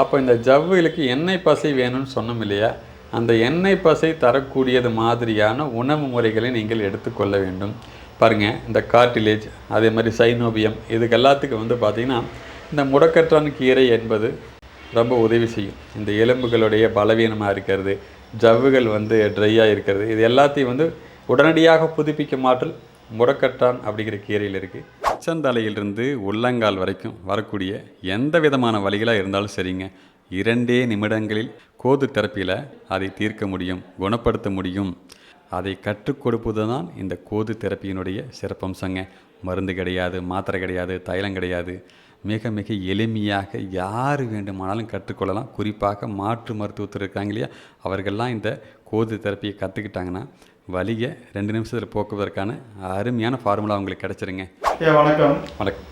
அப்போ இந்த ஜவ்வுகளுக்கு எண்ணெய் பசை வேணும்னு சொன்னோம் இல்லையா? அந்த எண்ணெய் பசை தரக்கூடியது மாதிரியான உணவு முறைகளை நீங்கள் எடுத்துக்கொள்ள வேண்டும். பாருங்கள் இந்த கார்டிலேஜ் அதே மாதிரி சைனோபியம் இதுக்கு எல்லாத்துக்கும் வந்து பார்த்திங்கன்னா இந்த முடக்கற்றான் கீரை என்பது ரொம்ப உதவி செய்யும். இந்த எலும்புகளுடைய பலவீனமாக இருக்கிறது ஜவ்வுகள் வந்து ட்ரையாக இருக்கிறது இது எல்லாத்தையும் வந்து உடனடியாக புதுப்பிக்க மாற்றல் முடக்கற்றான் அப்படிங்கிற கீரையில் இருக்குது உச்சந்தலையிலிருந்து உள்ளங்கால் வரைக்கும் வரக்கூடிய எந்த விதமான வழிகளாக இருந்தாலும் சரிங்க. இரண்டே நிமிடங்களில் கோது தெரப்பியில் அதை தீர்க்க முடியும் குணப்படுத்த முடியும். அதை கற்றுக் கொடுப்பது தான் இந்த கோது தெரப்பியினுடைய சிறப்பம்சங்க. மருந்து கிடையாது மாத்திரை கிடையாது தைலம் கிடையாது. மிக மிக எளிமையாக யார் வேண்டுமானாலும் கற்றுக்கொள்ளலாம் குறிப்பாக மாற்று மருத்துவத்தில் இருக்காங்க இல்லையா? அவர்கள்லாம் இந்த கோது தெரப்பியை கற்றுக்கிட்டாங்கன்னா வலியை ரெண்டு நிமிஷத்தில் போக்குவதற்கான அருமையான ஃபார்முலா அவங்களுக்கு கிடச்சிருங்க. ஐயா வணக்கம். வணக்கம்.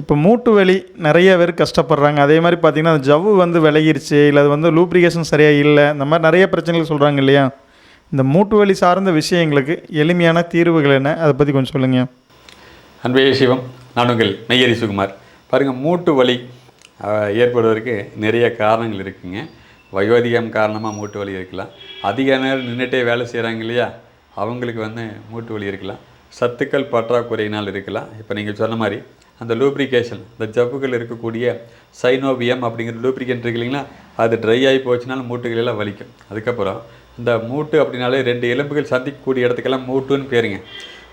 இப்போ மூட்டு வலி நிறைய பேர் கஷ்டப்படுறாங்க. அதே மாதிரி பார்த்தீங்கன்னா அந்த ஜவ்வு வந்து விலகிருச்சு இல்லை அது வந்து லூப்ரிகேஷன் சரியாக இல்லை இந்த மாதிரி நிறைய பிரச்சனைகள் சொல்கிறாங்க இல்லையா? இந்த மூட்டு வலி சார்ந்த விஷயங்களுக்கு எளிமையான தீர்வுகள் என்ன? அதை பற்றி கொஞ்சம் சொல்லுங்க. அன்பே சிவம் நான் உங்கள் மெய்யரி சுகுமார். பாருங்கள் மூட்டு வலி ஏற்படுவதற்கு நிறைய காரணங்கள் இருக்குங்க. வயோதிகம் காரணமாக மூட்டு வலி இருக்கலாம். அதிக நேரம் நின்றுட்டே வேலை செய்கிறாங்க இல்லையா? அவங்களுக்கு வந்து மூட்டு வலி இருக்கலாம். சத்துக்கள் பற்றாக்குறையினால் இருக்கலாம். இப்போ நீங்கள் சொன்ன மாதிரி அந்த லூப்ரிகேஷன் இந்த ஜவ்வுகள் இருக்கக்கூடிய சைனோவியம் அப்படிங்கிற லூப்ரிகேட் இருக்கு இல்லைங்களா? அது ட்ரை ஆகி போச்சுனாலும் மூட்டுகளெல்லாம் வலிக்கும். அதுக்கப்புறம் இந்த மூட்டு அப்படின்னாலே ரெண்டு எலும்புகள் சந்திக்கக்கூடிய இடத்துக்கெல்லாம் மூட்டுன்னு பேருங்க.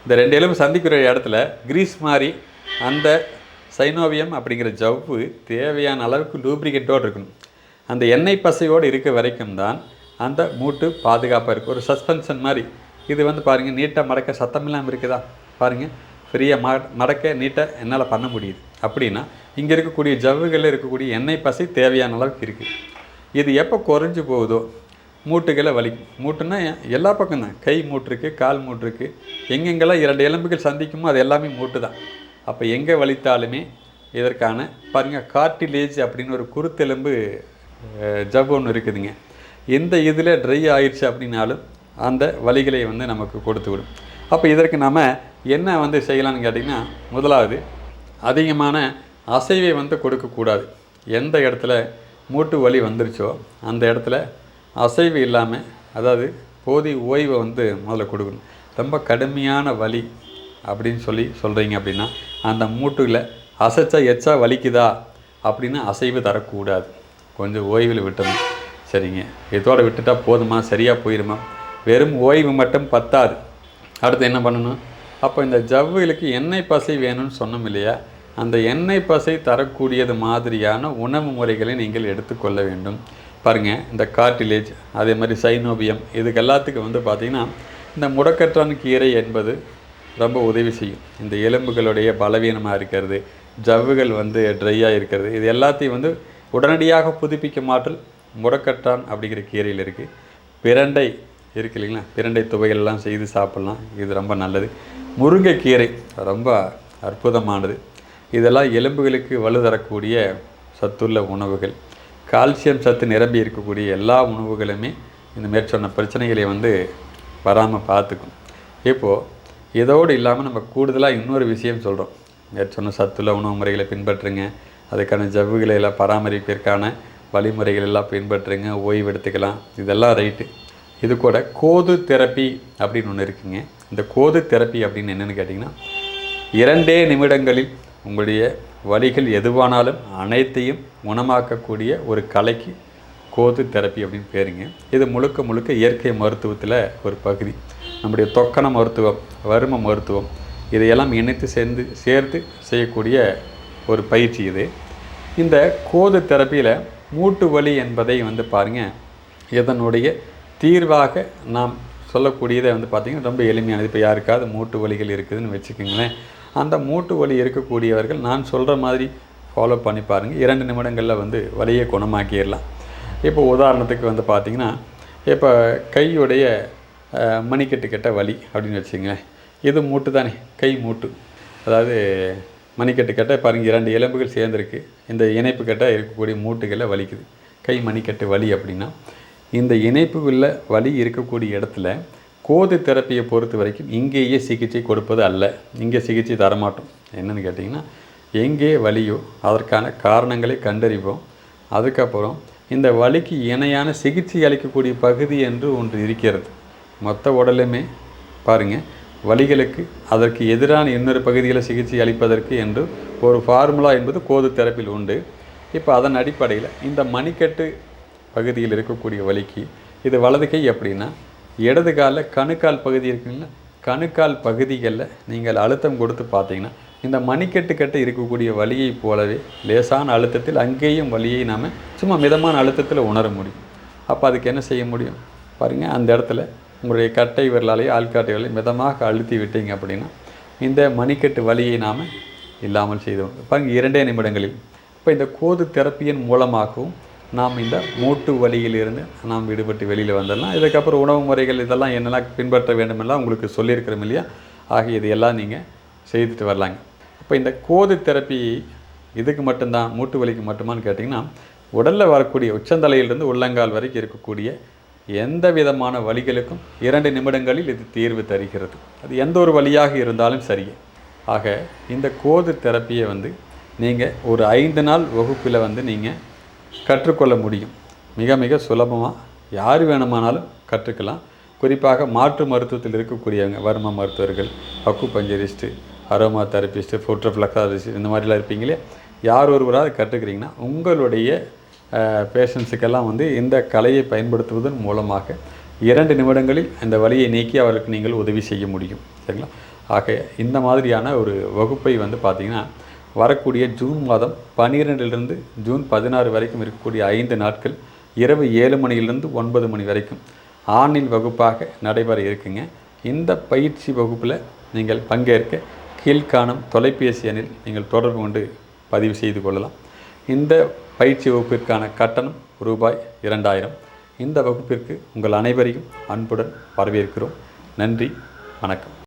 இந்த ரெண்டு எலும்பு சந்திக்கிற இடத்துல கிரீஸ் மாதிரி அந்த சைனோவியம் அப்படிங்கிற ஜவ்வு தேவையான அளவுக்கு லூப்ரிகேட்டோடு இருக்கணும். அந்த எண்ணெய் பசையோடு இருக்க வரைக்கும் தான் அந்த மூட்டு பாதுகாப்பாக இருக்கும். ஒரு சஸ்பென்ஷன் மாதிரி இது வந்து பாருங்கள் நீட்டாக மடக்க சத்தம் இல்லாமல் இருக்குதா? பாருங்கள் ஃப்ரீயாக ம மடக்க நீட்டாக என்னால் பண்ண முடியுது. அப்படின்னா இங்கே இருக்கக்கூடிய ஜவ்வுகளில் இருக்கக்கூடிய எண்ணெய் பசை தேவையான அளவுக்கு இருக்குது இது எப்போ குறைஞ்சி போகுதோ மூட்டுகளை வலி மூட்டுன்னா எல்லா பக்கம் தான் கை மூட்டு இருக்குது கால் மூட்டு இருக்குது எங்கெங்கெல்லாம் இரண்டு எலும்புகள் சந்திக்குமோ அது எல்லாமே மூட்டு தான் அப்போ எங்கே வலித்தாலுமே இதற்கான பாருங்கள் கார்டிலேஜ் அப்படின்னு ஒரு குருத்தெலும்பு ஜவ் ஒன்று இருக்குதுங்க. எந்த இதில் ட்ரை ஆயிடுச்சு அப்படின்னாலும் அந்த வலிகளை வந்து நமக்கு கொடுத்து விடும். அப்போ இதற்கு நாம் என்ன வந்து செய்யலாம்னு கேட்டிங்கன்னா முதலாவது அதிகமான அசைவை வந்து கொடுக்கக்கூடாது எந்த இடத்துல மூட்டு வலி வந்துருச்சோ அந்த இடத்துல அசைவு இல்லாமல் அதாவது போதிய ஓய்வை வந்து முதல்ல கொடுக்கணும். ரொம்ப கடுமையான வலி அப்படின்னு சொல்லி சொல்கிறீங்க அப்படின்னா அந்த மூட்டுல அசைச்சா எச்சா வலிக்குதா அப்படின்னு அசைவு தரக்கூடாது. கொஞ்சம் ஓய்வில் விட்டணும் சரிங்க. இதோடு விட்டுட்டா போதுமா? சரியாக போயிடுமா வெறும் ஓய்வு மட்டும் பத்தாது. அடுத்து என்ன பண்ணணும்? அப்போ இந்த ஜவ்வுகளுக்கு எண்ணெய் பசை வேணும்னு சொன்னோம் இல்லையா? அந்த எண்ணெய் பசை தரக்கூடியது மாதிரியான உணவு முறைகளை நீங்கள் எடுத்துக்கொள்ள வேண்டும். பாருங்கள் இந்த கார்டிலேஜ் அதே மாதிரி சைனோபியம் இதுக்கு எல்லாத்துக்கும் வந்து பார்த்திங்கன்னா இந்த முடக்கற்றான் கீரை என்பது ரொம்ப உதவி செய்யும். இந்த எலும்புகளுடைய பலவீனமாக இருக்கிறது ஜவ்வுகள் வந்து ட்ரையாக இருக்கிறது இது எல்லாத்தையும் வந்து உடனடியாக புதுப்பிக்க மாற்றல் முடக்கற்றான் அப்படிங்கிற கீரையில் இருக்குது பிரண்டை இருக்கு இல்லைங்களா? பிரண்டை துவையெல்லாம் செய்து சாப்பிட்லாம். இது ரொம்ப நல்லது. முருங்கைக்கீரை ரொம்ப அற்புதமானது. இதெல்லாம் எலும்புகளுக்கு வலு தரக்கூடிய சத்துள்ள உணவுகள். கால்சியம் சத்து நிரம்பி இருக்கக்கூடிய எல்லா உணவுகளுமே இந்த மேற்சொன்ன பிரச்சனைகளை வந்து வராமல் பார்த்துக்கும். இப்போது இதோடு இல்லாமல் நம்ம கூடுதலாக இன்னொரு விஷயம் சொல்கிறோம் மேற்சொன்ன சத்துள்ள உணவு முறைகளை பின்பற்றுங்க. அதுக்கான ஜவ்வுகளை எல்லாம் பராமரிப்பிற்கான வழிமுறைகள் எல்லாம் பின்பற்றுங்க. ஓய்வு எடுத்துக்கலாம். இதெல்லாம் ரைட்டு. இது கூட கோது தெரப்பி அப்படின்னு ஒன்று இருக்குங்க. இந்த கோது தெரப்பி அப்படின்னு என்னென்னு கேட்டிங்கன்னா இரண்டே நிமிடங்களில் உங்களுடைய வழிகள் எதுவானாலும் அனைத்தையும் குணமாக்கக்கூடிய ஒரு கலைக்கு கோது தெரப்பி அப்படின்னு பேருங்க. இது முழுக்க முழுக்க இயற்கை மருத்துவத்தில் ஒரு பகுதி. நம்முடைய தொக்கண மருத்துவம் வரும மருத்துவம் இதையெல்லாம் இணைத்து சேர்ந்து சேர்த்து செய்யக்கூடிய ஒரு பயிற்சி இது. இந்த கோது தெரப்பியில் மூட்டு வலி என்பதை வந்து பாருங்கள் இதனுடைய தீர்வாக நாம் சொல்லக்கூடியதை வந்து பார்த்திங்கன்னா ரொம்ப எளிமையானது. இப்போ யாருக்காவது மூட்டு வலிகள் இருக்குதுன்னு வச்சுக்கோங்களேன். அந்த மூட்டு வலி இருக்கக்கூடியவர்கள் நான் சொல்கிற மாதிரி ஃபாலோ பண்ணி பாருங்கள் இரண்டு நிமிடங்களில் வந்து வலியை குணமாக்கிடலாம். இப்போ உதாரணத்துக்கு வந்து பார்த்திங்கன்னா இப்போ கையுடைய மணிக்கட்டு கெட்ட வலி அப்படின்னு வச்சுங்களேன் இது மூட்டு தானே கை மூட்டு. அதாவது மணிக்கட்டு கட்ட பாருங்கள் இரண்டு எலும்புகள் சேர்ந்துருக்கு. இந்த இணைப்பு கட்ட இருக்கக்கூடிய மூட்டுகளில் வலிக்குது. கை மணிக்கட்டு வலி அப்படின்னா இந்த இணைப்பு உள்ள வலி இருக்கக்கூடிய இடத்துல கோது தெரப்பியை பொறுத்த வரைக்கும் இங்கேயே சிகிச்சை கொடுப்பது அல்ல. இங்கே சிகிச்சை தரமாட்டோம். என்னன்னு கேட்டிங்கன்னா எங்கே வலியோ அதற்கான காரணங்களை கண்டறிவோம். அதுக்கப்புறம் இந்த வலிக்கு இணையான சிகிச்சை அளிக்கக்கூடிய பகுதி என்று ஒன்று இருக்கிறது. மொத்த உடலுமே பாருங்கள் வலிகளுக்கு அதற்கு எதிரான இன்னொரு பகுதியில் சிகிச்சை அளிப்பதற்கு என்று ஒரு ஃபார்முலா என்பது கோது தெரப்பில் உண்டு. இப்போ அதன் அடிப்படையில் இந்த மணிக்கட்டு பகுதியில் இருக்கக்கூடிய வலிக்கு இது வலது கை அப்படின்னா இடது காலில் கணுக்கால் பகுதி இருக்குங்களா கணுக்கால் பகுதிகளில் நீங்கள் அழுத்தம் கொடுத்து பார்த்தீங்கன்னா இந்த மணிக்கட்டு கட்டு இருக்கக்கூடிய வலியை போலவே லேசான அழுத்தத்தில் அங்கேயும் வலியை நாம் சும்மா மிதமான அழுத்தத்தில் உணர முடியும். அப்போ அதுக்கு என்ன செய்ய முடியும்? பாருங்கள் அந்த இடத்துல உங்களுடைய கட்டை விரலாலேயே ஆள்காட்டை விரலை மிதமாக அழுத்தி விட்டீங்க அப்படின்னா இந்த மணிக்கட்டு வலியை நாம் இல்லாமல் செய்தோம் பாருங்கள் இரண்டே நிமிடங்களில். இப்போ இந்த கோது தெரப்பியின் மூலமாகவும் நாம் இந்த மூட்டு வழியிலிருந்து நாம் விடுபட்டு வெளியில் வந்துடலாம். இதுக்கப்புறம் உணவு முறைகள் இதெல்லாம் என்னெல்லாம் பின்பற்ற வேண்டுமெல்லாம் உங்களுக்கு சொல்லியிருக்கிறோம் இல்லையா? ஆகிய இது எல்லாம் நீங்கள் செய்துட்டு வரலாங்க. இப்போ இந்த கோது தெரப்பி இதுக்கு மட்டும்தான் மூட்டு வலிக்கு மட்டுமான்னு கேட்டிங்கன்னா உடலில் வரக்கூடிய உச்சந்தலையிலிருந்து உள்ளங்கால் வரைக்கும் இருக்கக்கூடிய எந்த விதமான வழிகளுக்கும் இரண்டு நிமிடங்களில் இது தீர்வு தருகிறது. அது எந்த ஒரு வழியாக இருந்தாலும் சரியே ஆக இந்த கோது தெரப்பியை வந்து நீங்கள் ஒரு ஐந்து நாள் வகுப்பில் வந்து நீங்கள் கற்றுக்கொள்ள முடியும். மிக மிக சுலபமாக யார் வேணுமானாலும் கற்றுக்கலாம். குறிப்பாக மாற்று மருத்துவத்தில் இருக்கக்கூடியவங்க வர்ம மருத்துவர்கள் அக்கு பஞ்சரிஸ்ட்டு அரோமா தெரபிஸ்ட்டு ஃபோட்டோஃப்ளக்ஸாலஜிஸ்ட் இந்த மாதிரிலாம் இருப்பீங்களே யார் ஒருவராவது கற்றுக்கிறீங்கன்னா உங்களுடைய பேஷண்ட்ஸுக்கெல்லாம் வந்து இந்த கலையை பயன்படுத்துவதன் மூலமாக இரண்டு நிமிடங்களில் அந்த வழியை நீக்கி அவர்களுக்கு நீங்கள் உதவி செய்ய முடியும். சரிங்களா? ஆக இந்த மாதிரியான ஒரு வகுப்பை வந்து பார்த்திங்கன்னா வரக்கூடிய ஜூன் மாதம் பன்னிரெண்டிலிருந்து ஜூன் பதினாறு வரைக்கும் இருக்கக்கூடிய ஐந்து நாட்கள் இரவு ஏழு மணியிலிருந்து ஒன்பது மணி வரைக்கும் ஆன்லைன் வகுப்பாக நடைபெற இருக்குங்க. இந்த பயிற்சி வகுப்பில் நீங்கள் பங்கேற்க கீழ்காணும் தொலைபேசி எண்ணில் நீங்கள் தொடர்பு கொண்டு பதிவு செய்து கொள்ளலாம். இந்த பயிற்சி வகுப்பிற்கான கட்டணம் ரூபாய் இரண்டாயிரம். இந்த வகுப்பிற்கு உங்கள் அனைவரையும் அன்புடன் வரவேற்கிறோம். நன்றி வணக்கம்.